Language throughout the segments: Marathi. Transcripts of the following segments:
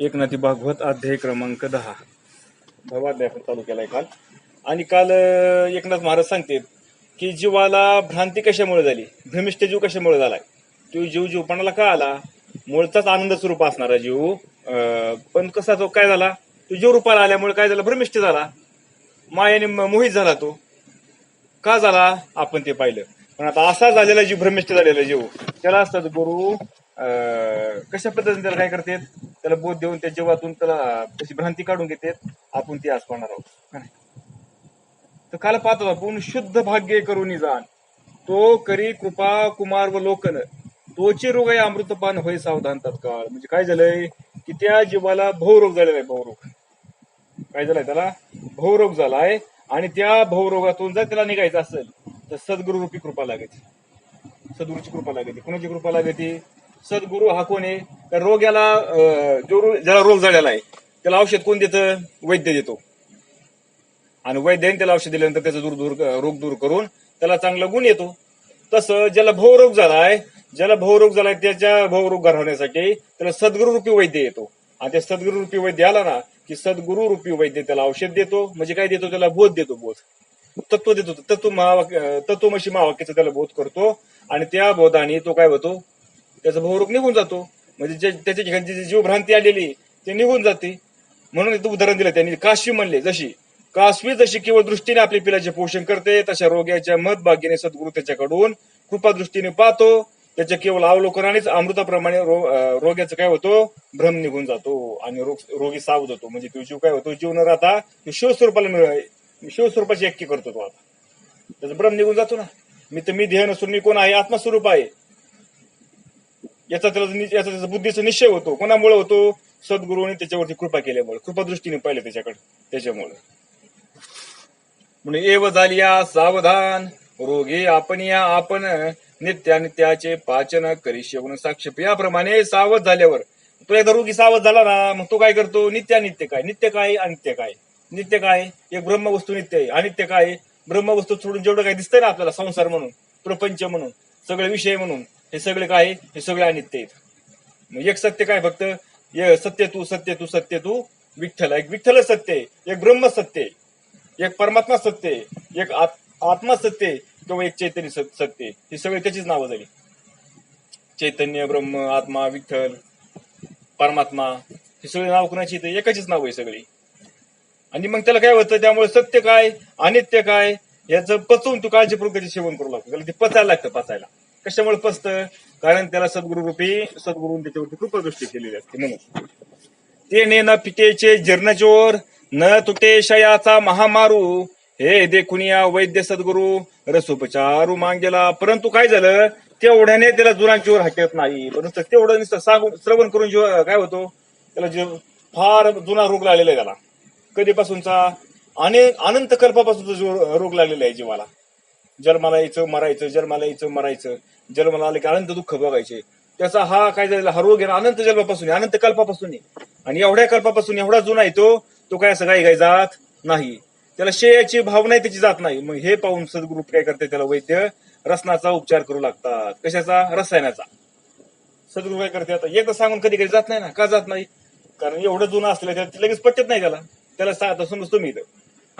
एकनाथी भागवत अध्याय क्रमांक दहा. भवाध्याय आपण चालू केलाय काल. आणि काल एकनाथ महाराज सांगतात की जीवाला भ्रांती कशामुळे झाली? भ्रमिष्ठ जीव कशामुळे झालाय? तो जीव जीवपणाला का आला? मूळचाच आनंद स्वरूप असणारा जीव पण कसा तो काय झाला? तो जीव रूपाला आल्यामुळे काय झाला? भ्रमिष्ठ झाला. मायाने म- मोहित झाला तो. का झाला? आपण ते पाहिलं. पण आता असा झालेला जीव भ्रमिष्ठ झालेला जीव त्याला असतात गुरु कशा पद्धतीने त्याला काय करतात? त्याला बोध देऊन त्या जीवातून त्याला तशी भ्रांती काढून घेतात. आपण ती आज पाहणार आहोत? तर काल पाहतो आपण शुद्ध भाग्य करून जाण तो करी कृपा कुमार व लोकन. तोची रोग आहे अमृतपान होय सावधान तत्काळ. म्हणजे काय झालंय? की त्या जीवाला भवरोग झालेला आहे भवरोग. काय झालंय त्याला? भवरोग झालाय. आणि त्या भवरोगातून जर त्याला निघायचं असेल तर सद्गुरु रूपी कृपा लागेल सद्गुरूची कृपा लागते कोणाची कृपा लागते सद्गुरु हा कोण आहे? तर रोग याला अं, जो ज्याला रोग झालेला आहे त्याला औषध कोण देतं? वैद्य देतो. आणि वैद्याने त्याला औषध दिल्यानंतर त्याचा दूर दूर रोग दूर करून त्याला चांगला गुण येतो. तसं ज्याला भवरोग झालाय ज्याला भवरोग झालाय त्याच्या भवरोग घरवण्यासाठी त्याला सद्गुरु रूपी वैद्य येतो. आणि त्या सद्गुरु रूपी वैद्य आला ना की सद्गुरु रूपी वैद्य त्याला औषध देतो. म्हणजे काय देतो? त्याला बोध देतो बोध. तत्व देतो. तत्व महावाक्य तत्वमशी महावाक्याचा त्याला बोध करतो. आणि त्या बोधाने तो काय होतो? त्याचा भवरोग निघून जातो. म्हणजे जे- त्याच्या ठिकाणी जी जीवभ्रांती आलेली ते निघून जाते. म्हणून इथं उदाहरण दिलं त्यांनी काशी म्हणले जशी काशवी जशी केवळ दृष्टीने आपल्या पिलाचे पोषण करते तशा रोग्याच्या मत भाग्याने सद्गुरु त्याच्याकडून कृपा दृष्टीने पाहतो. त्याच्या केवळ अवलोकनानेच अमृताप्रमाणे रो- अं, रोग्याचं काय होतो? भ्रम निघून जातो आणि रोग रोगी सावध होतो. म्हणजे तो जीव काय होतो? जीव न राहता तो शिवस्वरूपाला मिळ- शिवस्वरूपाची ऐक्य करतो तो आता. त्याचा भ्रम निघून जातो ना. मी तर मी ध्येय नसून मी कोण आहे? आत्मस्वरूप आहे. याचा त्याला याचा त्याचा बुद्धीचा निश्चय होतो. कोणामुळे होतो? सद्गुरूने त्याच्यावरती कृपा केल्यामुळे. कृपा दृष्टीने पाहिलं त्याच्याकडे त्याच्यामुळे. म्हणून एव झालिया सावधान. रोगी आपण या आपण. नित्यानित्याचे पाचन करी शेवून साक्ष याप्रमाणे सावध झाल्यावर. तो एकदा रोगी सावध झाला ना मग तो काय करतो? नित्यानित्य काय? नित्य काय? अनित्य काय? नित्य काय? एक ब्रह्मवस्तू नित्य आहे. अनित्य काय? ब्रह्मवस्तू सोडून जेवढं काय दिसतंय ना आपल्याला संसार म्हणून प्रपंच म्हणून सगळे विषय म्हणून हे सगळे काय हे सगळे अनित्य आहेत. मग एक सत्य काय फक्त? ये सत्य तू सत्य तू सत्य तू विठ्ठल. एक विठ्ठल सत्य एक ब्रह्म सत्य एक परमात्मा सत्य एक आत्मा सत्य किंवा एक चैतन्य सत्य हे ही सगळी त्याचीच नावं झाली. चैतन्य ब्रह्म आत्मा विठ्ठल परमात्मा ही सगळी नाव कुणाची एकाचीच नाव आहे सगळी. आणि मग त्याला काय होतं? त्यामुळे सत्य काय अनित्य काय याचं पचवून तू काळजीपूर्वक त्याचे सेवन करू लागतो. त्याला ते पचायला लागतं पचायला. कशामुळे फसतं कारण त्याला सद्गुरु रूपी सद्गुरून त्याच्यावरती कृपदृष्टी केलेली असते म्हणून. ते ने न पिकेचे जीर्णचोर न तुटे शयाचा महामारू हे देखून या वैद्य सद्गुरु रसोपचारू मांगेला. परंतु काय झालं? तेवढ्याने त्याला जुनांचीवर हटत नाही. परंतु तेवढं नुसतं सांगून श्रवण करून जीव काय होतो? त्याला जीव फार जुना रोग लागलेला आहे त्याला. कधीपासूनचा? अनेक अनंत कल्पापासूनचा जो रोग लागलेला आहे जीवाला. जन्माला यायचं मरायचं जन्माला यायचं मरायचं. जन्माला आलं की अनंत दुःख बघायचे त्याचा हा काय झालेला? हा रोग आहे अनंत जन्मापासून अनंत कल्पापासून आणि एवढ्या कल्पापासून एवढा जुना येतो तो काय असं काही काही जात नाही. त्याला शेयाची भावना त्याची जात नाही. मग हे पाहून सद्गुरु काय करते त्याला वैद्य? रसनाचा उपचार करू लागतात. कशाचा? रसायनाचा. सद्गुरू काय करते आता? एकदा सांगून कधी कधी जात नाही ना. का जात नाही? कारण एवढं जुनं असलं त्याला लगेच पटत नाही त्याला. त्याला सा- आता समज तुम्ही इथं.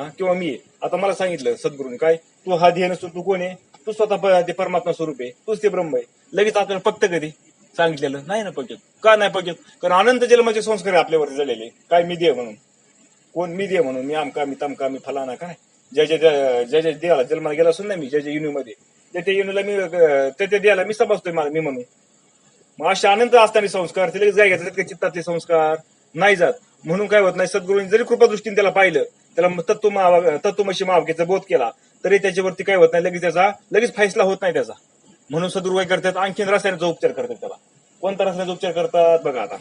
हा? किंवा मी आता मला सांगितलं सद्गुरूने काय? तू हा ध्येय नसून तू कोण आहे? तू स्वतः ते परमात्मा स्वरूप आहे. तूच ते ब्रह्म आहे. लगेच आपल्याला पक्त कधी? सांगितलेलं नाही ना पक्त का नाही पक्त कारण अनंत जन्माचे संस्कार आपल्यावरती झालेले काय मी दे म्हणून? कोण? मी दे म्हणून. मी आमका मी तमका मी फलाना काय? ज्या ज्या ज्या ज्या देवाला जन्माला गेला असून ना मी ज्या ज्या युनिमध्ये. त्या त्या युनिला मी त्या त्या देवाला मी समजतोय मला मी म्हणून. मग असे अनंत असताना संस्कार ते लगेच काय घेतात चित्तातले संस्कार. नाही जात. म्हणून काय होत नाही सद्गुरूंनी जरी कृपादृष्टीने त्याला पाहिलं त्याला तत्व तत्वमशी मावकेचा बोध केला तरी त्याच्यावरती काय होत नाही लगेच त्याचा लगेच फैसला होत नाही त्याचा. म्हणून सदुर्वय करतात आणखीन रसायनाचा उपचार करतात त्याला. कोणता रसायनाचा उपचार करतात? बघा आता.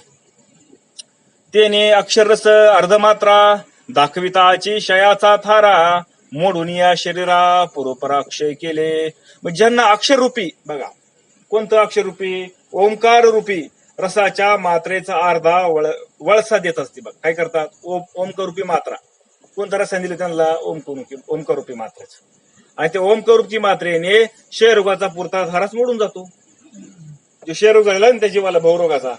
तेने अक्षरस अर्धमात्रा दाखविताची शयाचा थारा मोडून या शरीरा पुरोपराक्षय केले. मग ज्यांना अक्षररूपी बघा कोणतं अक्षररूपी? ओंकार रूपी रसाच्या मात्रेचा अर्धा वळ वळसा देत असते बघ. काय करतात? ओम ओंकार रूपी मात्रा. कोणता रसायन दिलं त्यांना? ओमकार ओंकार रूपी मात्रेच. आणि ते ओमकार मात्रेने क्षयरोगाचा पुरता धाराच मोडून जातो. जो क्षयरोग झालेला ना त्या जीवाला भवरोगाचा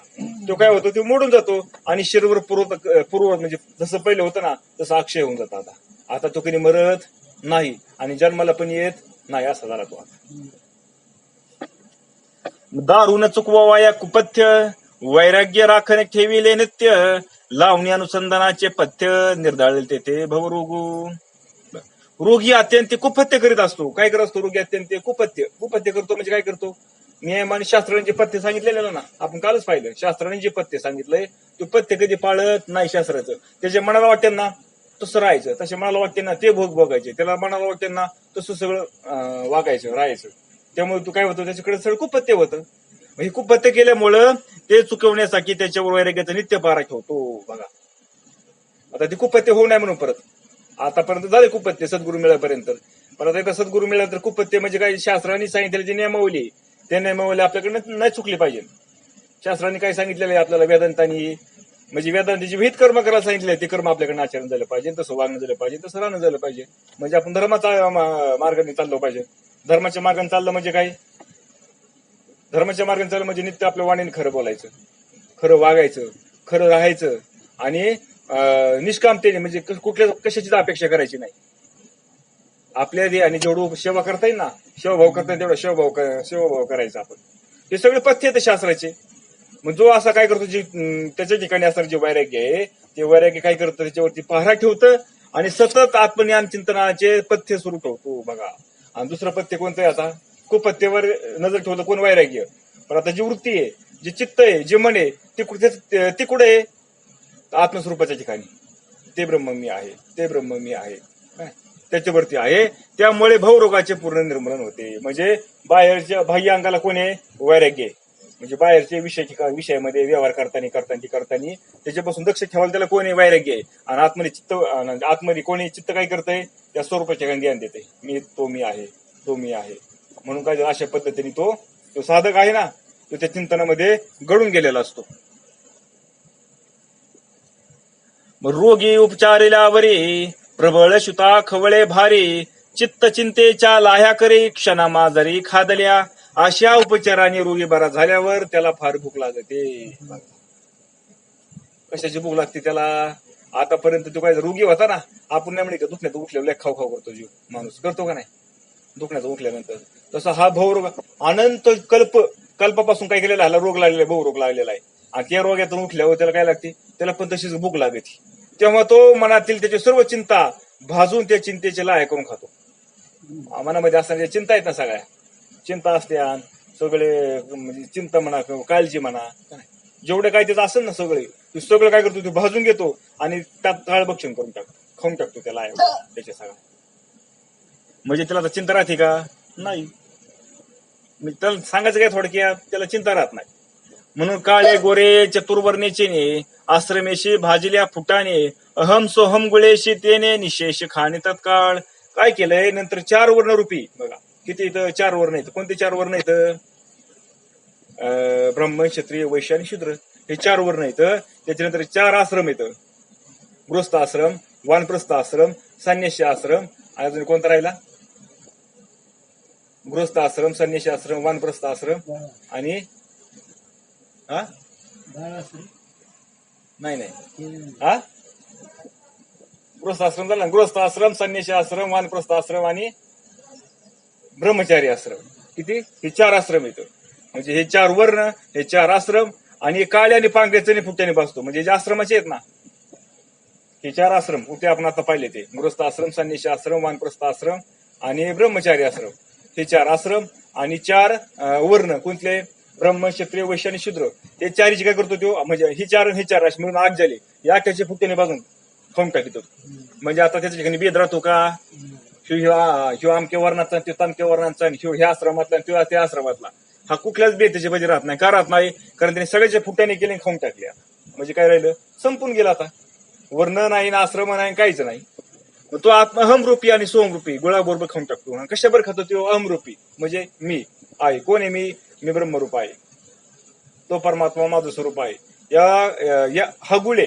तो काय होतो? तो मोडून जातो. आणि शरीरवर पूर्व पूर्व म्हणजे जसं पहिले होतं ना तसं अक्षय होऊन जातो आता. आता तो कधी मरत नाही आणि जन्माला पण येत नाही असा झाला तो आता. दारून चुकवावा या कुपथ्य वैराग्य राखणे ठेविले नित्य लावणी अनुसंधानाचे पथ्य निर्धाळले तेथे भवरोगू. रोगी अत्यंत कुपथ्य करीत असतो. काय करत असतो? रोगी अत्यंत कुपथ्य. कुपत्य करतो म्हणजे काय करतो? नियम आणि शास्त्रांचे पथ्य सांगितलेलं ना आपण कालच पाहिलं. शास्त्राने जे पथ्य सांगितलंय ते पथ्य कधी पाळत नाही शास्त्राचं. त्याच्या मनाला वाटते ना तसं राहायचं. तसे मनाला वाटते ना ते भोग बघायचे त्याला मनाला वाटते ना तसं सगळं वागायचं राहायचं. त्यामुळे तू काय होतं? त्याच्याकडे सगळं कुपत्य होतं. हे कुपथ्य केल्यामुळं ते चुकवण्यासाठी त्याच्यावर वैराग्याचा नित्य पारा ठेवतो बघा. आता ते कुपत्य होऊ नये म्हणून परत. आतापर्यंत झाले कुपत्य सद्गुरू मिळापर्यंत. परत एकदा सद्गुरू मिळाला तर कुपत्य म्हणजे काय? शास्त्राने सांगितलेली जी नियमावली ते नियमावली आपल्याकडनं नाही चुकली पाहिजे. शास्त्राने काय सांगितलेलं आहे आपल्याला? वेदांतानी. म्हणजे वेदांताची विहित कर्म करायला सांगितले ते कर्म आपल्याकडे आचरण झालं पाहिजे तसं वागणं झालं पाहिजे तसं राहणं झालं पाहिजे. म्हणजे आपण धर्माचा मार्गाने चाललो पाहिजे. धर्माच्या मार्गाने चाललं म्हणजे काय? धर्माच्या मार्गाने चाललं म्हणजे नित्य आपल्या वाणीने खरं बोलायचं. खरं वागायचं खरं राहायचं आणि निष्कामतेने म्हणजे कुठल्या कशाचीच अपेक्षा करायची नाही. आपल्या दे आणि जेवढं सेवा करता येईल ना सेवाभाव करता येईल तेवढा सेवाभाव सेवाभाव करायचा आपण. हे सगळे पथ्य आहेत शास्त्राचे. मग जो असा काय करतो जे त्याच्या ठिकाणी असणारे जे वैराग्य आहे ते वैराग्य काय करतं त्याच्यावरती पहारा ठेवतं आणि सतत आत्मज्ञान चिंतनाचे पथ्य सुरू ठेवतो. बघा. आणि दुसरं पथ्य कोणतं आहे आता? कुपत्तेवर नजर ठेवलं कोण वैराग्य? पण आता जी वृत्ती आहे जे चित्त आहे जे मन आहे ते कुठे ते कुठे आहे? आत्मस्वरूपाच्या ठिकाणी. ते ब्रह्म मी आहे ते ब्रह्म मी आहे. त्याच्यावरती आहे. त्यामुळे भवरोगाचे पूर्ण निर्मूलन होते. म्हणजे बाहेरच्या बाह्य अंगाला कोण आहे? वैराग्य म्हणजे बाहेरचे विषय ठिकाण विषयामध्ये व्यवहार करताना करताना करताना त्याच्यापासून दक्ष ठेवायला त्याला कोण आहे? वैराग्य आहे. आणि आतमध्ये चित्त आणि आतमध्ये कोणी चित्त काय करतंय? त्या स्वरूपाच्या ठिकाणी ज्ञान देते मी तो मी आहे. तो मी आहे. म्हणून काय अशा पद्धतीने तो तो साधक आहे ना तो त्या चिंतनामध्ये गळून गेलेला असतो. मग रोगी उपचारिल्यावरी प्रबळ शुता खवळे भारी चित्त चिंतेच्या लाह्या करी क्षणा माजरी खादल्या. अशा उपचाराने रोगी बरा झाल्यावर त्याला फार भूक लागते. कशाची भूक लागते त्याला? आतापर्यंत तो काय रोगी होता ना आपण नाही म्हणे का दुखण्यात उठल्यावर खाऊ खाऊ करतो जीव. माणूस करतो का नाही? दुखण्याचं उठल्यानंतर तसा हा भवरोग अनंत कल्प कल्पापासून काय केलेला ह्याला रोग लागलेला आहे भवरोग लागलेला आहे. आणि त्या रोगातून उठल्यावर त्याला काय लागते? त्याला पण तशीच भूक लागते. तेव्हा तो मनातील त्याची सर्व चिंता भाजून त्या चिंतेचे लाय करून खातो. मनामध्ये असणाऱ्या चिंता आहेत ना सगळ्या. चिंता असत्या सगळे म्हणजे चिंता म्हणा काळजी म्हणा. जेवढं काय त्याचं असेल ना सगळे ते सगळं काय करतो ते भाजून घेतो आणि त्यात काळभक्षण करून टाकतो. खाऊन टाकतो त्याला त्याच्या सगळ्या. म्हणजे त्याला चिंता राहते का? नाही. मी त्याला सांगायचं काय थोडक्यात? त्याला चिंता राहत नाही. म्हणून काळे गोरे चतुर्वर्णेचे आश्रमेशी भाजल्या फुटाने अहम सोहम गुळेशी तेने निशेष खाणे तत्काळ काय केलंय? नंतर चार वर्ण रूपी. बघा किती इथं चार वर्ण आहेत? कोणते चार वर्ण आहेत? अं, ब्राह्मण क्षत्रिय वैश्य आणि शूद्र. हे चार वर्ण आहेत. त्याच्यानंतर चार आश्रम आहेत. गृहस्थ आश्रम वानप्रस्थ आश्रम संन्यासी आश्रम अजून कोणता राहिला? गृहस्थ आश्रम संन्यासी आश्रम वानप्रस्थ आश्रम आणि हा? नाही नाही. हा? गृहस्थ आश्रम झाला? गृहस्थ आश्रम संन्यासी आश्रम वानप्रस्थ आश्रम आणि ब्रह्मचारी आश्रम. किती? हे चार आश्रम येतं म्हणजे हे चार वर्ण हे चार आश्रम आणि हे काळे आणि चणे फुट्याने बसतो म्हणजे जे आश्रमाचे आहेत ना हे चार आश्रम. कुठे आपण आता पाहिले ते. गृहस्थ आश्रम संन्यासी आश्रम वानप्रस्थ आश्रम आणि ब्रह्मचारी आश्रम. हे चार आश्रम आणि चार वर्ण कोणते? ब्रह्म क्षत्रिय वैश्य आणि शूद्र. हे चारीची काय करतो तो म्हणजे ही चार हे चार अशी म्हणून आग झाले. या त्याचे फुट्याने बाजून. खाऊन टाकतो म्हणजे आता त्याच्या ठिकाणी बेद राहतो का? ह्यो ह्यो- अमक्या वर्णाचा त्यो तमक्या वर्णाचा आणि ह्यो ह्या आश्रमातला आणि त्यो त्या आश्रमातला. हा कुठल्याच बेद त्याच्या पाहिजे राहत नाही. का राहत नाही? कारण त्याने सगळ्याच्या फुट्याने केले आणि खाऊन टाकल्या म्हणजे काय राहिलं? संपून गेला आता. वर्ण नाही ना आश्रम नाही काहीच नाही. मग तो आत्मा अहमरूपी आणि सोमरूपी गुळाबरोबर खाऊन टाकतो. आणि कशाबर खातो तो? अहमरूपी म्हणजे मी. आहे कोण आहे मी? मी ब्रह्मरूप आहे. तो परमात्मा माझं स्वरूप आहे. या या हा गुळे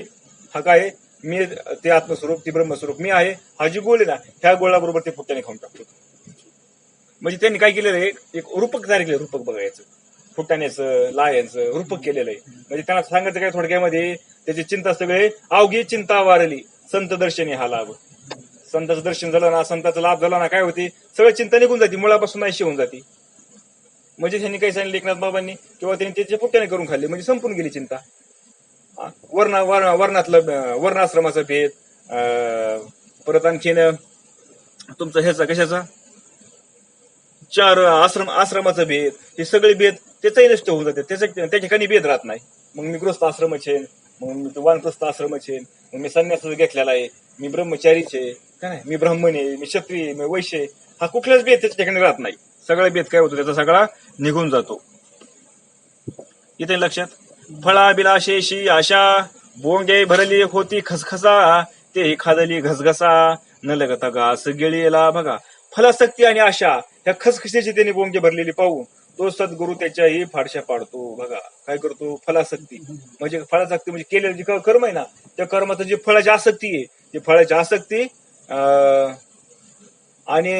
हा काय मी ते आत्मस्वरूप ती ब्रह्मस्वरूप मी आहे. हा जी गोळ आहे ना ह्या गोळाबरोबर ते फुट्याने खाऊन टाकतो. म्हणजे त्यांनी काय केलेलं आहे? एक रूपक तयार केलं रूपक बघायचं. फुटाण्याचं लायांचं रूपक केलेलं आहे. म्हणजे त्यांना सांगायचं काय थोडक्यामध्ये? त्याची चिंता सगळे अवघी चिंता वारली. संत दर्शनी हा लाभ. संताचं दर्शन झालं ना संताचा लाभ झाला ना काय होते? सगळं चिंता निघून जाते मुळापासून नाहीशी होऊन जाते. म्हणजे त्यांनी काही सांगितलं एकनाथ बाबांनी किंवा त्यांनी त्याचे पुट्ट्याने करून खाल्ले म्हणजे संपून गेली चिंता. वर्ण वर्ण- वर्णातलं वर्णाश्रमाचं वर्णाश्रमाचा भेद परत आणखीन तुमचा ह्याचा कशाचा? चार आश्रम आश्रमाचा भेद हे सगळे भेद त्याचाही नष्ट होऊन जाते. त्याच्या त्या ठिकाणी भेद राहत नाही. मग मी गृहस्थ आश्रम छेन मग मी वानप्रस्थ आश्रम छेन मग मी संन्यास घेतलेला आहे. मी ब्रह्मचारीच आहे. काय नाही? मी ब्राह्मण आहे मी क्षत्रिय आहे, मी वैश्य आहे. हा कुठलाच भेद त्याच्या ठिकाणी राहत नाही. सगळा भेद काय होतो त्याचा सगळा निघून जातो. इथे लक्षात? फळाबिलाशेशी आशा बोंगे भरली होती खसखसा ते खादली घसघसा न लगता घास गिळीला बघा. फलासक्ती आणि आशा ह्या खसखशीची त्यांनी बोंगे भरलेली पाहून तो सद्गुरु त्याच्याही फाडशा पाडतो बघा. काय करतो? फलासक्ती. म्हणजे फळासक्ती म्हणजे केलेलं जे कर्म आहे ना त्या कर्माचं जे फळाची आसक्ती आहे ती फळाची आसक्ती अं, आणि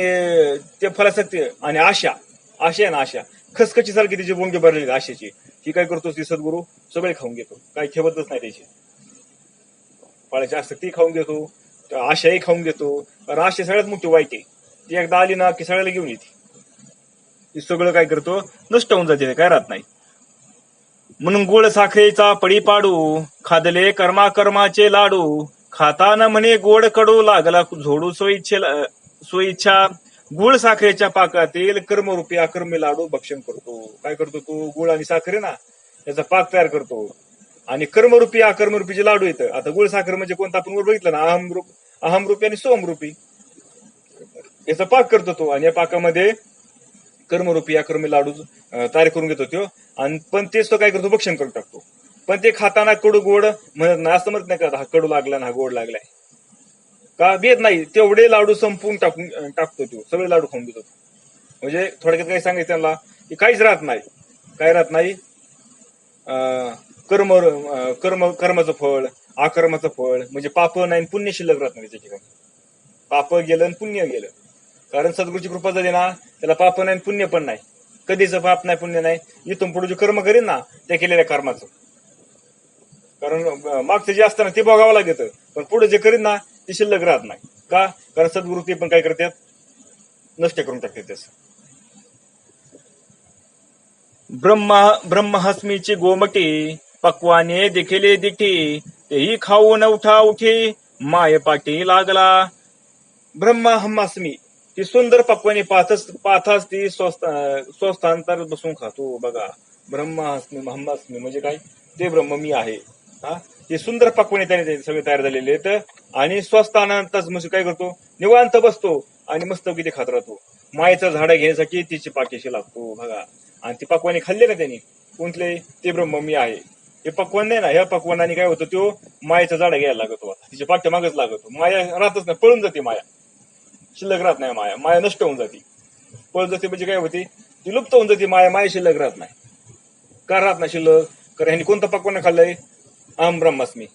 ते फलासक्ती आणि आशा. आशा आहे ना आशा. खसखची सारखी तिची बोंगे भरलेली आशेची. ती काय करतो ती सद्गुरू सगळे खाऊन घेतो. काही ठेवतच नाही त्याची. फळाची आसक्ती खाऊन घेतो आशाही खाऊन घेतो. कारण आशा सगळ्यात मोठी वाईट आहे. ती एकदा आली ना की सगळ्याला घेऊन येते. हे सगळं काय करतो? नष्ट होऊन जाते काय राहत नाही. म्हणून गुळ साखरेचा पडी पाडू खादले कर्मा कर्माचे लाडू. खाताना म्हणे गोड कडू लागला झोडू सोयीचे सोयीच्छा गुळ साखरेच्या पाकातील कर्मरूपी अकर्मी लाडू भक्षण करतो. काय करतो तो? गुळ आणि साखरे ना याचा पाक तयार करतो. आणि कर्मरूपी अकर्मरूपी जे लाडू येतं. आता गुळ साखर म्हणजे कोणता? आपण वर बघितलं ना अहमरूप अहमरूपी आणि सोमरूपी. याचा पाक करतो तो. आणि या पाकामध्ये कर्मरूपी या कर्मी लाडू तयार करून घेतो तो आणि पण तेच तो काय करतो भक्षण करून टाकतो. पण ते खाताना कडू गोड म्हणत नाही असं म्हणत नाही का हा कडू लागला ना हा गोड लागलाय का बेत नाही तेवढे लाडू संपवून टाकून टाकतो तो सगळे लाडू खाऊन घेतो म्हणजे थोडक्यात काही सांगायचं त्यांना की काहीच राहत नाही. काय राहत नाही? अं, कर्म कर्म कर्माचं फळ आकर्माचं फळ म्हणजे पाप नाही पुण्य शिल्लक राहत नाही त्याच्या ठिकाणी. पाप गेलं आणि पुण्य गेलं. कारण सद्गुरूची कृपा झाली ना त्याला पाप नाही आणि पुण्य पण नाही. कधीच पाप नाही पुण्य नाही. इथून पुढे जे कर्म करीन ना त्या केलेल्या कर्माचं. कारण मागचं जे असतं ना ते बघावं लागतं पण पुढे जे करीन ना ते शिल्लक राहत नाही. का? कारण सद्गुरू ते पण काय करतात? नष्ट करून टाकतात त्याच. ब्रह्मा ब्रह्महस्मीची गोमटी पक्वाने देखिले दिठी. तेही खाऊन उठा उठी. माय पाठी लागला. ब्रह्मा हम्मास्मी ती सुंदर पक्वाने पाथस पाथास ती स्वस्थ स्वस्थांतर बसून खातो. बघा ब्रह्मास्मी हम्मास्मी म्हणजे काय? ते ब्रह्म मी आहे. हा? ते सुंदर पक्वाने त्याने सगळे तयार झालेले आहेत आणि स्वस्थानांतच म्हणजे काय करतो? निवांत बसतो आणि मस्त किती खात राहतो. मायेचं झाड घेण्यासाठी तिची पाठीशी लागतो. बघा. आणि ती पक्वाने खाल्ले ना त्यांनी? कोणतले? ते ब्रह्म मी आहे. हे पक्वान नाही ना? ह्या पक्वानाने काय होतं तो? मायेचं झाड घ्यायला लागतो. तिच्या पाठ्या मागच लागतो. माया राहतच नाही. पळून जाते माया. शिल्लक राहत नाही माया. माया नष्ट होऊन जाते. पळत जाते म्हणजे काय होते? ती लुप्त होऊन जाते. माया माया शिल्लक राहत नाही. का राहत नाही शिल्लक? कारण ह्यांनी कोणतं पक्वान खाल्लंय? अहम ब्रह्मास्मी.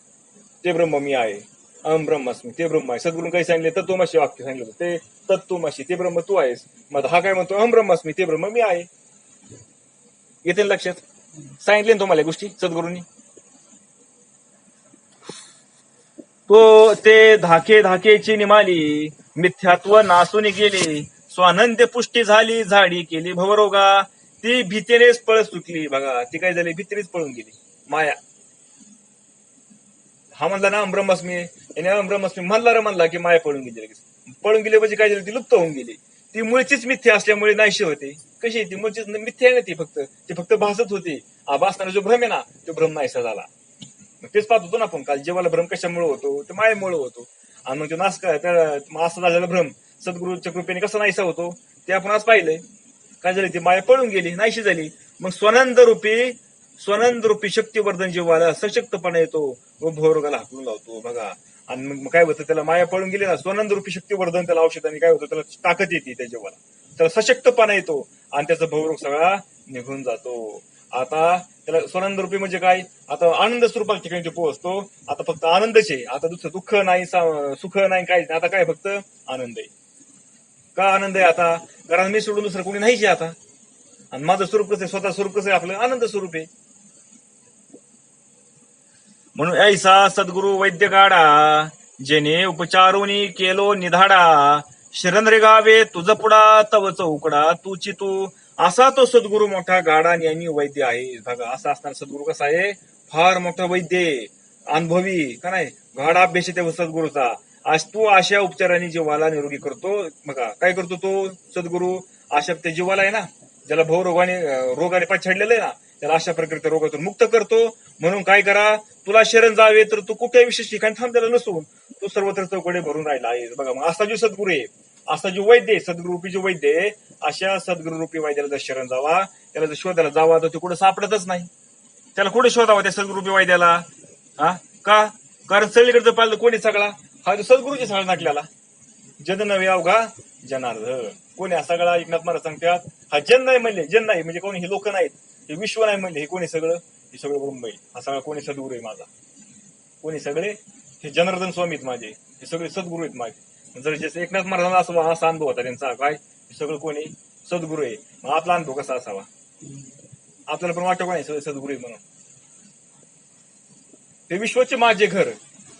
ते ब्रह्म मी आहे. अहम ब्रह्मास्मी. ते ब्रह्म आहे. सद्गुरून काही सांगितले? तत्वमाशी वाक्य सांगितलं ते तत्वमाशी. ते ब्रह्म तू आहेस. मग हा काय म्हणतो? अहम ब्रह्मास्मी. ते ब्रह्म मी आहे. येते लक्षात? सांगितले ना तुम्हाला गोष्टी सद्गुरूंनी? तो ते धाके धाकेची निमाली. मिथ्यात्व नासून गेली. स्वानंद पुष्टी झाली झाडी केली भवरोगा. ती भीतीनेच पळ सुटली बघा. ती काय झाली? भीतीनेच पळून गेली. माया. हा म्हणला ना ब्रह्मस्मी याने ब्रह्मस्मी म्हणला रे म्हणला की माया पळून गेली लगेच. पळून गेली म्हणजे काय झाली? ती लुप्त होऊन गेली. ती मुळचीच मिथ्या असल्यामुळे नाहीशी होते. कशी? ती मुळचीच मिथ्या नाही ती फक्त. ती फक्त भासत होती. आ भासणारा जो भ्रम आहे ना तो भ्रम नाहीसा झाला. तेच पाहत होतो ना आपण. काल जेवाला भ्रम कशामुळे होतो? ते मायेमुळे होतो. आणि मग तो नाश काय त्या झालेला भ्रम. सद्गुरूच्या कृपेने कसा नाहीसा होतो? ते आपण आज पाहिलंय. काय झालं? ती माया पळून गेली नाहीशी झाली. मग स्वनंद रूपी स्वनंद रूपी शक्तिवर्धन जीवाला सशक्तपणा येतो व भोरोगाला हाकलून लावतो बघा. आणि मग काय होतं? त्याला माया पळून गेली ना स्वनंद रूपी शक्तिवर्धन त्याला औषधाने काय होतं? त्याला ताकद येते त्या जीवाला. त्याला सशक्तपणा येतो. आणि त्याचा भवरोग सगळा निघून जातो. आता त्याला स्वनंद रूपी म्हणजे काय? आता आनंद स्वरूपाच्या ठिकाणी तो पोहोचतो आता फक्त आनंदच आहे. आता दुसरं दुःख नाही सुख नाही काय आता काय फक्त आनंद आहे. का आनंद आहे आता? कारण मी सोडून दुसरं कोणी नाहीच आहे आता. आणि माझं स्वरूप कसं आहे? स्वतः स्वरूप कसं आहे? आपलं आनंद स्वरूप आहे. म्हणून ऐसा सद्गुरु वैद्य गाडा जेने उपचारोनी केलो निधाडा. शरण रे गावे तुझ पुडा तव चौकडा. तुची तू असा तो सद्गुरु मोठा गाडा ज्ञानी वैद्य आहे. बघा असा असणारा सद्गुरु कसा आहे? फार मोठा वैद्य अनुभवी का नाही? गाडा अभ्यास आहे त्या सद्गुरूचा. आज तू अशा उपचाराने जीवाला निरोगी करतो. बघा काय करतो तो सद्गुरु? अशा त्या जीवाला आहे ना ज्याला भवरोगाने अं, रोगाने पछाडलेलं आहे ना त्याला अशा प्रकारे रोगातून मुक्त करतो. म्हणून काय करा तुला शरण जावे तर तू कुठे विशेष ठिकाणी थांबलेला नसून तू सर्वत्र चौकडे भरून राहिला आहे बघा मग असा जो सद्गुरू आहे असा जो वैद्य आहे सद्गुरूपी जो वैद्य आहे अशा सद्गुरुरूपी वायद्याला जर शरण जावा त्याला जर शोधायला जावा तर ते कुठं सापडतच नाही. त्याला कुठे शोधावा त्या सद्गुरुपी वायद्याला हा? का? कारण सगळीकडचं पाहिलं कोणी सगळा? हा तो सद्गुरूची सगळा नाटल्याला जन नवे अवघा जनार्द. कोणी हा सगळा एकनाथ महाराज सांगतात हा जन नाही म्हणले जन नाही म्हणजे कोणी हे लोक नाहीत. हे विश्व नाही म्हणले हे कोणी सगळं? हे सगळं मुंबई हा सगळा कोणी सद्गुरू आहे माझा. कोणी सगळे? हे जनार्दन स्वामी आहेत माझे. हे सगळे सद्गुरू आहेत माझे. जर जसे एकनाथ महाराजांना असं असा अनुभव होता त्यांचा काय? सगळं कोणी सद्गुरू आहे. मग आपला अनुभव कसा असावा? आपल्याला पण वाटतं कोणी सद्गुरू आहे म्हणून. ते विश्वाचे माझे घर.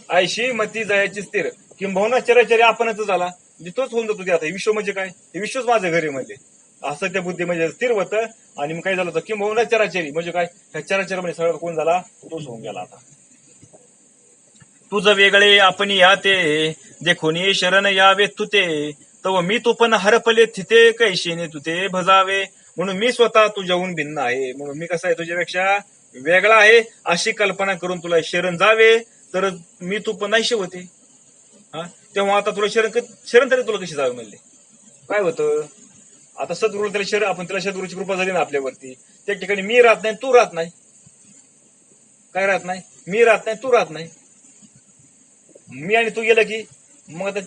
आयशी मती जयाची स्थिर. किंबहुना चराचरी आपणच झाला. म्हणजे तोच होऊन जातो ते आता. विश्व म्हणजे काय? हे विश्वच माझं घर आहे म्हणजे. असं त्या बुद्धी म्हणजे स्थिर होतं. आणि मग काय झालं होतं? किंबहुना चराचरी. म्हणजे काय? ह्या चराचरी म्हणजे सगळं कोण झाला? तोच होऊन गेला आता. तुझं वेगळे आपण या ते जे कोणी शरण यावे तुते. तव मी तू पण हरपले तिथे कैशेने तुते भजावे. म्हणून मी स्वतः तुझ्याहून भिन्न आहे. म्हणून मी कसं आहे तुझ्यापेक्षा वेगळा आहे अशी कल्पना करून तुला शरण जावे. तर मी तू पण नाही होते हा? तेव्हा आता तुला शरण शरण तरी तुला कशी जावे म्हणले? काय होतं? आता सद्गुरू त्याला शरण आपण त्याला सद्गुरूची कृपा झाली ना आपल्यावरती. त्या ठिकाणी मी राहत नाही तू राहत नाही. काय राहत नाही? मी राहत नाही तू राहत नाही. मी आणि तू गेलं की मग आता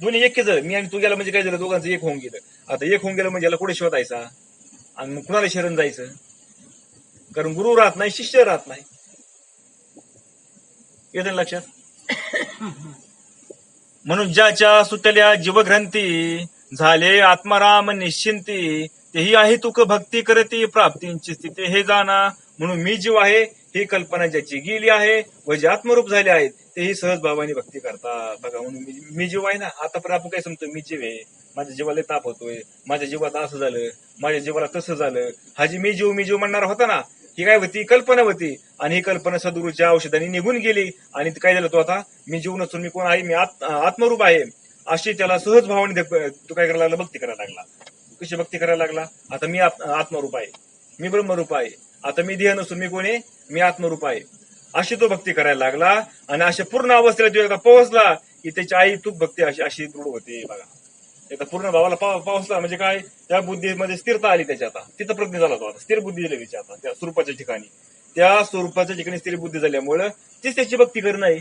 दोन्ही एक झालं. मी आणि तू गेला म्हणजे काय झालं? दोघांचं एक होऊन गेलं. आता एक होऊन गेलं म्हणजे याला कुठे शोधायचा आणि मग कुणाला शरण जायचं? कारण गुरु राहत नाही शिष्य राहत नाही. येत लक्षात? म्हणून ज्याच्या सुटल्या जीवग्रंथी झाले आत्माराम निश्चिंती तेही आहे तुक भक्ती करती प्राप्तींची स्थिती हे जाणा. म्हणून मी जीव आहे ही कल्पना ज्याची गेली आहे व जे आत्मरूप झाले आहेत तेही सहज भावानी भक्ती करतात. बघा म्हणून मी- मी जीव आहे ना आता पण आपण काय समजतो मी जीव आहे. माझ्या जीवाला ताप होतोय. माझ्या जीवात असं झालं माझ्या जीवाला तसं झालं. हा जी मी जीव मी जीव म्हणणार होता ना ही काय होती? कल्पना होती. आणि ही कल्पना सदुरूच्या औषधाने निघून गेली. आणि काय झालं तो आता? मी जीव नसून मी कोण आहे? मी आत्मरूप आहे. अशी त्याला सहज भावाने तू तो काय करायला लागला? भक्ती करायला लागला. कशी भक्ती करायला लागला? आता मी आत्मरूप आहे. मी ब्रह्मरूप आहे. आता मी देह नसून मी कोण आहे? मी आत्मरूप आहे. अशी तो भक्ती करायला लागला आणि अशा पूर्ण अवस्थेला तो एकदा पोहोचला की त्याची आई तूप भक्ती अशी अशी दृढ होते बघा. एकदा पूर्ण भावाला पाव- पोहोचला म्हणजे काय त्या बुद्धीमध्ये स्थिरता आली त्याच्या आता. तिथं प्रज्ञ झाला तो आता स्थिर बुद्धी झाली त्याच्या आता त्या स्वरूपाच्या ठिकाणी. त्या स्वरूपाच्या ठिकाणी स्थिर बुद्धी झाल्यामुळं तीच त्याची भक्ती करणं आहे.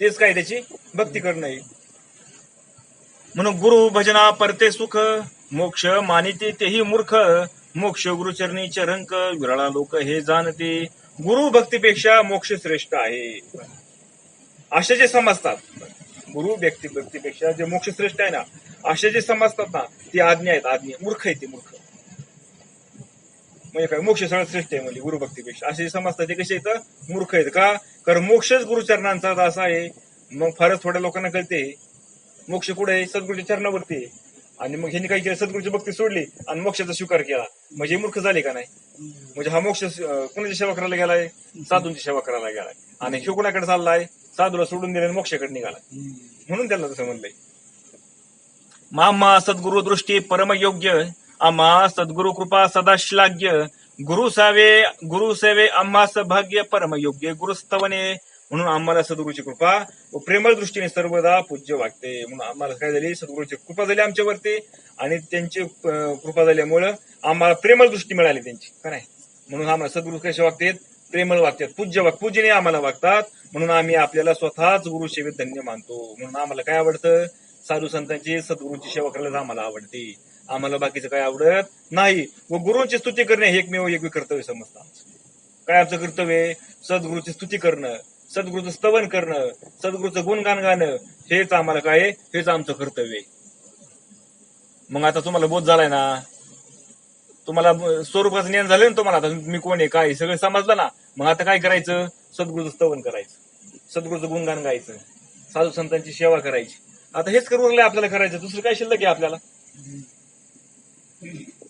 तेच काय त्याची भक्ती करणं आहे. म्हणून गुरु भजना परते सुख मोक्ष मानिते तेही मूर्ख मोक्ष गुरुचरणी चरणक विरळा लोक हे जाणते. गुरु भक्तीपेक्षा मोक्ष श्रेष्ठ आहे. असे जे समजतात. गुरु व्यक्ती भक्तीपेक्षा जे मोक्ष श्रेष्ठ आहे ना असे जे समजतात ना ती आज्ञा आहेत. आज्ञा मूर्ख आहे ते मूर्ख. म्हणजे काय? मोक्ष सगळ्यात श्रेष्ठ आहे म्हणजे गुरुभक्तीपेक्षा असे जे समजतात ते कसे आहेत? मूर्ख आहेत. का? कारण मोक्षच गुरुचरणांचा असा आहे. मग फारच थोड्या लोकांना कळते. मोक्ष कुठे आहे? सद्गुरूच्या चरणावरती आहे. आणि मग ह्यांनी काय केलं? सद्गुरूची भक्ती सोडली आणि मोक्षाचा स्वीकार केला. म्हणजे मूर्ख झाले का नाही? म्हणजे हा मोक्ष अं, कुणाची सेवा करायला गेलाय? साधूंची सेवा करायला गेलाय. आणि ह्यो कुणाकडे चाललाय? साधूला सोडून दिले मोक्षाकडे निघाला म्हणून त्याला तसं म्हणलंय. मामा सद्गुरु दृष्टी परमयोग्य आम्हा सद्गुरु कृपा सदा श्लाघ्य. गुरु सावे गुरु सेवे आम्हा सभाग्य परमयोग्य गुरुस्तवने म्हणून आम्हाला सद्गुरूची कृपा व प्रेमळ दृष्टीने सर्वदा पूज्य वागते म्हणून आम्हाला काय झाली? सद्गुरूची कृपा झाली आमच्यावरती आणि त्यांची कृपा झाल्यामुळं आम्हाला प्रेमळ दृष्टी मिळाली त्यांची. का नाही? म्हणून आम्हाला सद्गुरू कसे वागतात? प्रेमळ वागतात. पूज्य वाग पूजेने आम्हाला वागतात. म्हणून आम्ही आपल्याला स्वतःच गुरु सेवेत धन्य मानतो. म्हणून आम्हाला काय आवडतं? साधू संतांची सद्गुरूंची सेवा करायला आम्हाला आवडते. आम्हाला बाकीचं काय आवडत नाही. व गुरुंची स्तुती करणे हे एकमेव एक कर्तव्य समजतं काय आमचं कर्तव्य? सद्गुरूची स्तुती करणं. सद्गुरूचं स्तवन करणं सद्गुरूचं गुणगान गाणं हेच आम्हाला काय हेच आमचं कर्तव्य आहे. मग आता तुम्हाला बोध झालाय ना? तुम्हाला स्वरूपाचं ज्ञान झालं ना तुम्हाला? आता मी कोण आहे? काय सगळं समजलं ना? मग आता काय करायचं? सद्गुरूचं स्तवन करायचं. सद्गुरूचं गुणगान गायचं. साधू संतांची सेवा करायची. आता हेच करू लागले आपल्याला करायचं. दुसरं काय शिल्लक आहे आपल्याला?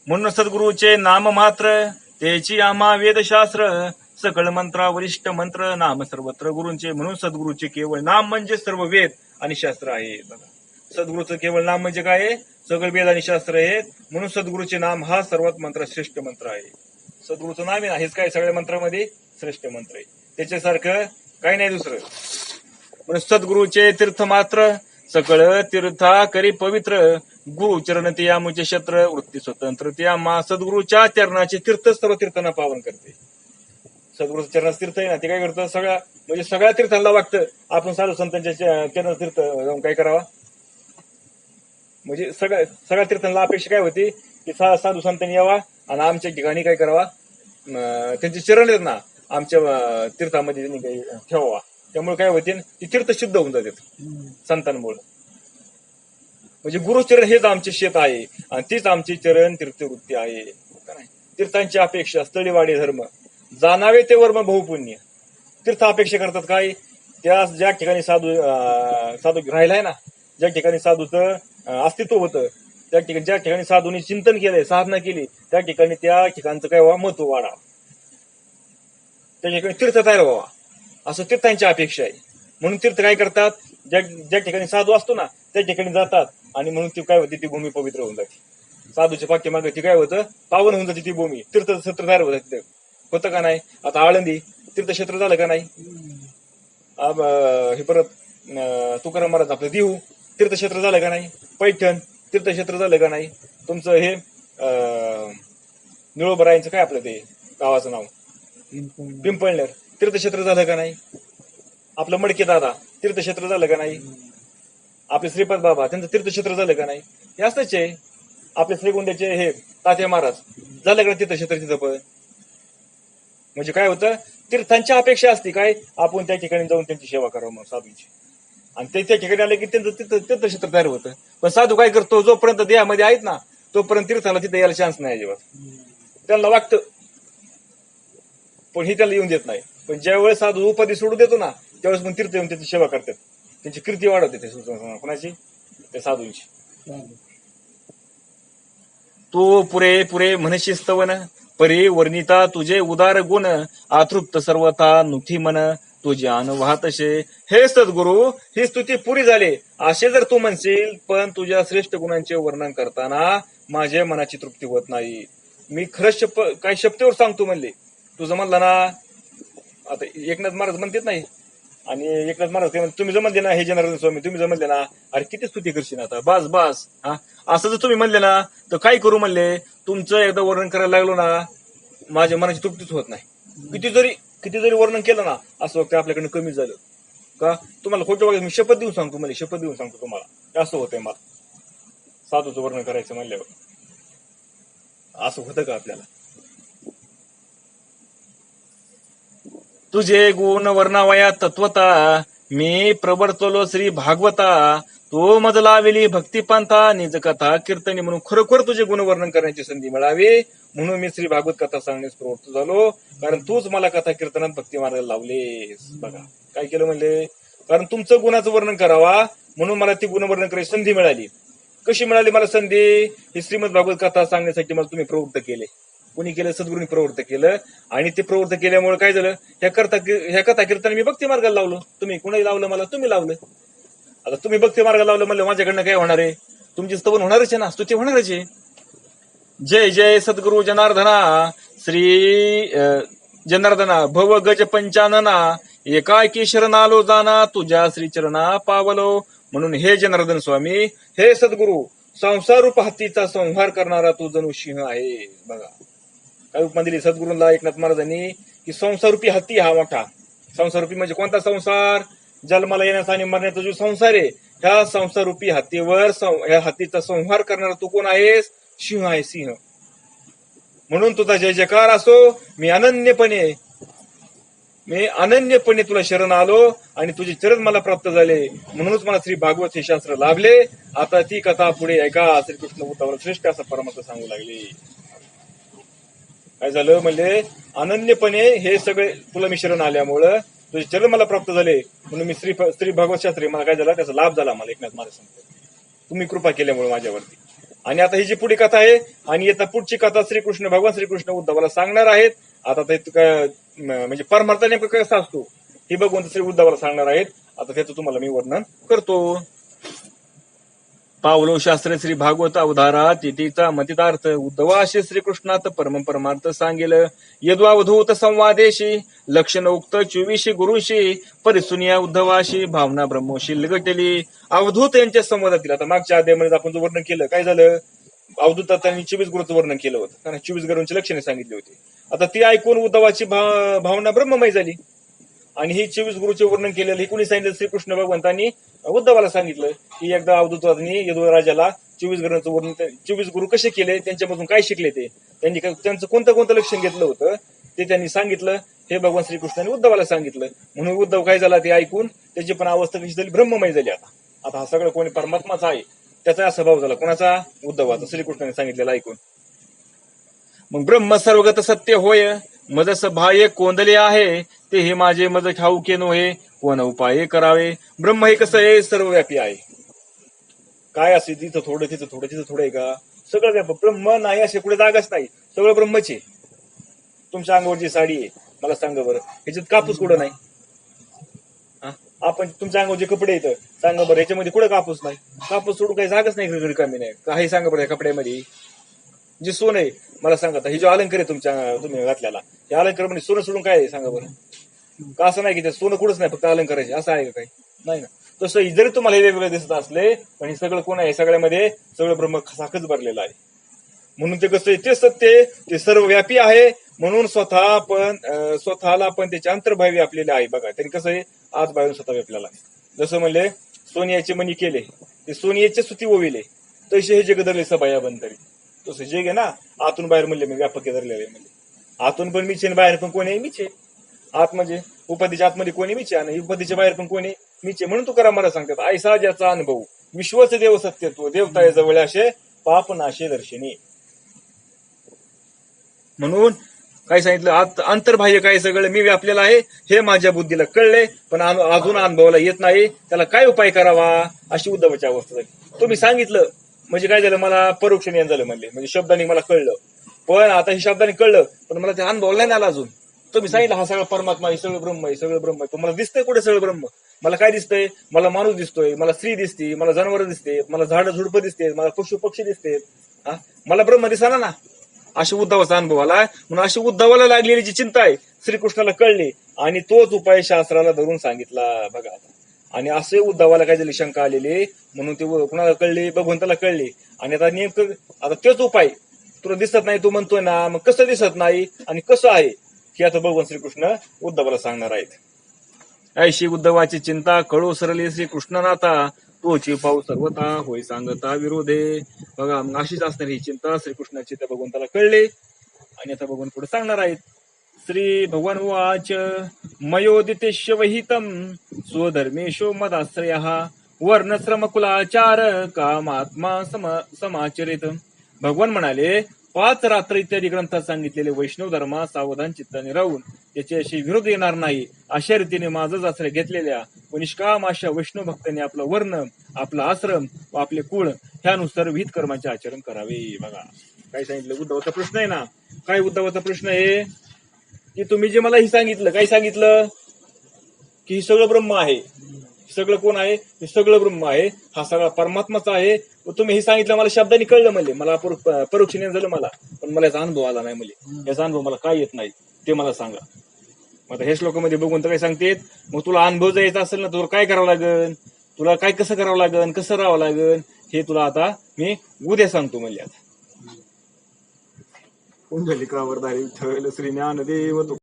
म्हणून सद्गुरूचे नाम मात्र त्याची आम्हा वेदशास्त्र सकळ मंत्रा वरिष्ठ मंत्र नाम सर्वत्र गुरुंचे म्हणून सद्गुरूचे केवळ नाम म्हणजे सर्व वेद आणि शास्त्र आहे. बघा. सद्गुरूचं केवळ नाम म्हणजे काय आहे? सगळं वेद आणि शास्त्र आहेत. म्हणून सद्गुरूचे नाम हा सर्वात मंत्र श्रेष्ठ मंत्र आहे. सद्गुरूचं नाम आहे ना हेच काय सगळ्या मंत्रामध्ये? श्रेष्ठ मंत्र आहे. त्याच्यासारखं काही नाही दुसरं. म्हणून सद्गुरूचे तीर्थ मात्र सकळ तीर्था करी पवित्र. गुरु चरण ते मुचे वृत्ती स्वतंत्र त्या मा सद्गुरूच्या चरणाचे तीर्थ सर्व तीर्थांना पावन करते. सद्गुरु चरण तीर्थ आहे ना ते काय करतं? सगळ्या म्हणजे सगळ्या तीर्थांना वागतं. आपण साधू संतांच्या चरण तीर्थ जाऊन काय करावा? म्हणजे सगळ्या सगळ्या तीर्थांना अपेक्षा काय होती? की सा- साधू संतांनी यावा आणि आमच्या ठिकाणी काय करावा? त्यांचे चरण आहेत ना आमच्या तीर्थामध्ये त्यांनी काही ठेवावा. त्यामुळे काय होते? ते तीर्थ शुद्ध होऊन जातात. संतांमुळे. म्हणजे गुरुचरण हेच आमचे शेत आहे. आणि तीच आमची चरण तीर्थवृत्ती आहे. तीर्थांची अपेक्षा स्थळीवाडी धर्म. जाणावे ते वर्म बहुपुण्य. तीर्थ अपेक्षा करतात काय? त्या ज्या ठिकाणी साधू अं, साधू राहिलाय ना ज्या ठिकाणी साधूचं अस्तित्व होतं त्या ठिकाणी ज्या ठिकाणी साधूंनी चिंतन केलंय साधना केली त्या ठिकाणी त्या ठिकाणचं काय व्हावा? महत्त्व वाढा त्या ठिकाणी तीर्थ तयार व्हावा. असं तीर्थांची अपेक्षा आहे. म्हणून तीर्थ काय करतात? ज्या ज्या ठिकाणी साधू असतो ना त्या ठिकाणी जातात आणि म्हणून ती काय होते? ती भूमी पवित्र होऊन जाते. साधूच्या पाठीमागे ती काय होतं? पावन होऊन जाते ती भूमी. तीर्थ सत्र तयार होतात तिथे. होतं का नाही? आता आळंदी तीर्थक्षेत्र झालं का नाही? हे परत तुकाराम महाराज आपलं देहू तीर्थक्षेत्र झालं का नाही? पैठण तीर्थक्षेत्र झालं का नाही? तुमचं हे निळोबरायांचं काय आपलं ते गावाचं नाव? पिंपळनेर. तीर्थक्षेत्र झालं का नाही? आपलं मडके दादा तीर्थक्षेत्र झालं का नाही? आपले श्रीपाद बाबा त्यांचं तीर्थक्षेत्र झालं का नाही? हे असंच आहे. आपले श्रीगोंद्याचे हे तात्या महाराज. झालं का तीर्थक्षेत्र तिथं पण? म्हणजे काय होतं? तीर्थांची अपेक्षा असते काय? आपण त्या ठिकाणी जाऊन त्यांची सेवा करावं मग साधूची. आणि ते त्या ठिकाणी आले की त्यांचं तिथं तीर्थक्षेत्र तयार होतं. पण साधू काय करतो? जोपर्यंत देहामध्ये आहेत ना तोपर्यंत तीर्थाला तिथे यायला चान्स नाही अजिबात. त्यांना वाटतं. पण ही त्याला येऊन देत नाही. पण ज्यावेळेस साधू उपाधी सोडू देतो ना त्यावेळेस पण तीर्थ येऊन त्याची सेवा करतात. त्यांची कीर्ती वाढवते ते कोणाची? त्या साधूंची. तू पुरे पुरे म्हणशी स्तवन परी वर्णिता तुझे उदार गुण आतृप्त सर्वथा नुठी मन तुझे अन वाहतशे हे सद्गुरु ही स्तुती पुरी झाली. असे जर तू म्हणशील पण तुझ्या श्रेष्ठ गुणांचे वर्णन करताना माझ्या मनाची तृप्ती होत नाही. मी खरंच शप काही शपतेवर सांगतो म्हणले. तुझं म्हणलं ना आता एकनाथ महाराज म्हणतात नाही आणि एकनाथ महाराज काय तुम्ही जर म्हणले ना हे जनार्दन स्वामी तुम्ही जर म्हणले ना अरे किती स्तुती करशील आता बस बस हा. असं जर तुम्ही म्हणले ना तर काय करू म्हणले? तुमचं एकदा वर्णन करायला लागलो ना माझ्या मनाची तृप्तीच होत नाही. किती जरी किती जरी वर्णन केलं ना असं वाटतं आपल्याकडनं कमी झालं. का? तुम्हाला खोटं वगैरे मी शपथ देऊन सांगतो मला शपथ देऊन सांगतो तुम्हाला. असं होतंय मला. साधूचं वर्णन करायचं म्हणल्यावर. असं होतं का आपल्याला? तुझे गुण वर्णावया तत्वता. मी प्रवर्तलो श्री भागवता. तो मज लावेली भक्तिपंथा निज कथा कीर्तनी म्हणून खरोखर तुझे गुण वर्णन करण्याची संधी मिळावी. म्हणून मी श्री भागवत कथा सांगण्यास प्रवृत्त झालो. कारण तूच मला कथा कीर्तनात भक्ती मार्गाला लावलेस. बघा काय केलं म्हणले? कारण तुमचं गुणाचं वर्णन करावा. म्हणून मला ती गुणवर्णन करायची संधी मिळाली. कशी मिळाली मला संधी? ही श्रीमद भागवत कथा सांगण्यासाठी मला तुम्ही प्रवृत्त केले. कुणी केलं सद्गुरूंनी प्रवृत्त केलं. आणि ते प्रवृत्त केल्यामुळे काय झालं? ह्या करता ह्या कथा कीर्तन मी भक्ती मार्गाला लावलं. तुम्ही कुणी लावलं मला तुम्ही लावलं. आता तुम्ही भक्ती मार्गाला लावलं म्हणलं माझ्याकडनं काय होणार आहे? तुमची स्तवन होणारच आहे ना? स्तुती होणारच आहे. जय जय सद्गुरु जनार्दना. श्री जनार्दना भव गज पंचानना. एकाकी शरणालो जाना तुझ्या श्री चरणा पावलो. म्हणून हे जनार्दन स्वामी हे सद्गुरु संसार रूप हत्तीचा संहार करणारा तो जणू सिंह आहे. बघा. काय उपमा दिली सद्गुरूंना एकनाथ महाराजांनी की संसारूपी हत्ती हा मोठा. संसारूपी म्हणजे कोणता संसार? जन्माला येण्याचा आणि मरण्याचा जो संसार आहे ह्या संसारूपी हत्तीवर ह्या हत्तीचा संहार करणारा तू कोण आहेस? सिंह आहे सिंह. म्हणून तुझा जय जयकार असो. मी अनन्यपणे मी अनन्यपणे तुला शरण आलो आणि तुझे चरण मला प्राप्त झाले. म्हणूनच मला श्री भागवत हे शास्त्र लाभले. आता ती कथा पुढे ऐका. श्रीकृष्ण उतावर श्रेष्ठ असं परमात्मा सांगू लागले. काय झालं? म्हणजे अनन्यपणे हे सगळे तुला मिश्रण आल्यामुळं तुझे चरण मला प्राप्त झाले. म्हणून मी श्री श्री भगवत शास्त्री मला काय झाला त्याचा लाभ झाला मला एकनाथ महाराज सांगतो तुम्ही कृपा केल्यामुळे माझ्यावरती. आणि आता ही जी पुढी कथा आहे आणि आता पुढची कथा श्रीकृष्ण भगवान श्रीकृष्ण उद्धवाला सांगणार आहेत. आता ते म्हणजे परमार्थ नेमकं कसा असतो हे भगवंत श्री उद्धवाला सांगणार आहेत. आता त्याचं तुम्हाला मी वर्णन करतो. पावलो शास्त्र श्री भागवत अवधारा तिथीचा मतितार्थ उद्धवाशी श्रीकृष्णात परम परमार्थ सांगेल. यद्वावधूत संवादेशी लक्षण उक्त चोवीशी गुरुशी परिसुनिया उद्धवाशी भावना ब्रह्मोशी लगटली. अवधूत यांच्या संवादातील आता मागच्या अध्यायामध्ये आपण जो वर्णन केलं काय झालं? अवधूत त्यांनी चोवीस गुरुचं वर्णन केलं होतं. कारण चोवीस गुरुंची लक्षणे सांगितली होती. आता ती ऐकून उद्धवाची भावना ब्रह्ममय झाली. आणि हे चोवीस गुरुचे वर्णन केलेलं हे कुणी सांगितलं? श्रीकृष्ण भगवंतांनी उद्धवाला सांगितलं की एकदा अवधूतांनी यदुराजाला चोवीस गुरुंचं वर्णन चोवीस गुरु कसे केले? त्यांच्यापासून काय शिकले ते? त्यांनी त्यांचं कोणतं कोणतं लक्षण घेतलं होतं? ते त्यांनी सांगितलं. हे भगवान श्रीकृष्णाने उद्धवाला सांगितलं. म्हणून उद्धव काय झाला ते ऐकून त्याची पण अवस्था कशी झाली? ब्रह्ममय झाली आता. आता हा सगळं कोणी परमात्माचा आहे. त्याचा असा भाव झाला. कोणाचा? उद्धवाचा. श्रीकृष्णाने सांगितलेला ऐकून. मग ब्रह्म सर्वगत सत्य होय. मजस बाह्य कोंदले आहे ते हे माझे मज ठाऊके नोहे कोण उपाय करावे. ब्रह्म हे कसं आहे सर्वव्यापी आहे. काय असे तिथं थोडं तिथं थोडं तिथं थोडं आहे का? सगळं व्याप ब्रह्म नाही असे कुठे जागाच नाही. सगळं ब्रह्मच. आहे तुमच्या अंगावरची साडी आहे मला सांगा बरं. ह्याच्यात कापूस कुठं नाही? हा? आपण तुमच्या अंगावर जे कपडे येतं सांगा बरं ह्याच्यामध्ये कुठं कापूस नाही? कापूस सोडून काही जागाच नाही कमी नाही? काही सांगा बरं या कपड्यामध्ये. जे सोनं आहे मला सांगा आता हे जो अलंकार आहे तुमच्या तुम्ही घातल्याला हे अलंकार म्हणजे सोनं सोडून काय आहे सांगा बरं. का असं नाही की ते सोनं कुठंच नाही फक्त अलंकाराचे असं आहे का काही? नाही ना. तसं जरी तुम्हाला हे वेगवेगळे दिसत असले पण हे सगळं कोण आहे? सगळ्यामध्ये सगळं ब्रह्म साखच भरलेलं आहे. म्हणून ते कसं आहे ते सत्य ते ते सर्वव्यापी आहे म्हणून स्वतः पण स्वतःला पण त्याचे अंतर्भावी व्यापलेले आहे. बघा त्यांनी कसं आहे आज बाहेरून स्वतः व्यापलेला आहे. जसं म्हणले सोनियाचे मनी केले ते सोनियाचे सुती ओविले. तसे हे जगदले सभाया बंद तरी तसं जे घे ना आतून बाहेर म्हणले मी व्यापक धरलेले म्हणजे आतून पण मीचे बाहेर पण कोणी आहे आत म्हणजे उपाधीच्या आतमध्ये कोणी मीचे आणि उपाधीच्या बाहेर पण कोणी मीचे म्हणून तुकाराम मला सांगतात आयसा ज्याचा अनुभव. विश्वच देव सत्यत्व देवता जवळ असे पाप नाशे दर्शनी. म्हणून काय सांगितलं? आत- आंतरबाह्य काय सगळं? मी व्यापलेलं आहे. हे माझ्या बुद्धीला कळले पण अजून अनुभवाला येत नाही. त्याला काय उपाय करावा? अशी उद्धवाची अवस्था झाली. तुम्ही सांगितलं म्हणजे काय झालं मला परोक्ष ज्ञान झालं म्हणले. म्हणजे शब्दांनी मला कळलं. पण आता हे शब्दाने कळलं पण मला ते अनुभव नाही आला अजून. तुम्ही सांगितलं हा सगळा परमात्मा आहे सगळं ब्रह्म आहे सगळं ब्रह्म आहे. तुम्हाला मला दिसतंय कुठे सगळं ब्रह्म? मला काय दिसतंय? मला माणूस दिसतोय मला स्त्री दिसते मला जनावर दिसते मला झाडं झुडपं दिसते मला पशु पक्षी दिसते. हा? मला ब्रह्म दिसाना ना. अशा उद्धवाचा अनुभव आला म्हणून अशी उद्धवाला लागलेली जी चिंता आहे श्रीकृष्णाला कळली. आणि तोच उपाय शास्त्राला धरून सांगितला. बघा आता. आणि असे उद्धवाला काय झाली शंका आलेली म्हणून ते कुणाला कळले? भगवंताला कळले. आणि आता नेमकं आता तेच उपाय. तुला दिसत नाही तू म्हणतोय ना मग कसं दिसत नाही आणि कसं आहे? हे आता भगवान श्रीकृष्ण उद्धवाला सांगणार आहेत. ऐशी उद्धवाची चिंता कळू सरली श्री कृष्णनाथा तोची पाऊ सर्वता होय सांगता विरोधे. बघा अशीच असणार ही चिंता श्रीकृष्णाची त्या भगवंताला कळले. आणि आता भगवान पुढे सांगणार आहेत. श्री भगवान वाच मयोदितेश्वहितम स्वधर्मेशो मदाश्रय वर्णश्रम कुलाचार कामात्मा सम समाचरित। भगवान म्हणाले पाच रात्र इत्यादी ग्रंथात सांगितलेले वैष्णव धर्मा सावधान चित्ताने राहून त्याच्याशी विरोध येणार नाही अशा रीतीने माझाच आश्रय घेतलेल्या व निष्काम अशा वैष्णव भक्तांनी आपलं वर्ण आपला आश्रम व आपले कुळ ह्यानुसार विहित कर्माचे आचरण करावे. बघा काय सांगितलं? उद्धवाचा प्रश्न आहे ना? काय उद्धवाचा प्रश्न आहे? की तुम्ही जे मला हे सांगितलं काय सांगितलं? की हे सगळं ब्रह्म आहे. सगळं कोण आहे? हे सगळं ब्रह्म आहे. हा सगळा परमात्माचा आहे. तुम्ही हे सांगितलं मला शब्दांनी कळलं म्हणजे मला परो- परोक्ष ज्ञान झालं मला. पण मला याचा अनुभव आला नाही म्हणजे याचा अनुभव मला काय येत नाही ते मला सांगा. मग आता हे श्लोकामध्ये बघून तर काय सांगतेत? मग तुला अनुभव जर यायचा असेल ना तुला काय करावं लागेल तुला काय कसं करावं लागेल कसं राहावं लागेल हे तुला आता मी उद्या सांगतो म्हणजे आता. कुंडलिकावर धारी विठ्ठल श्री ज्ञानदेव तू.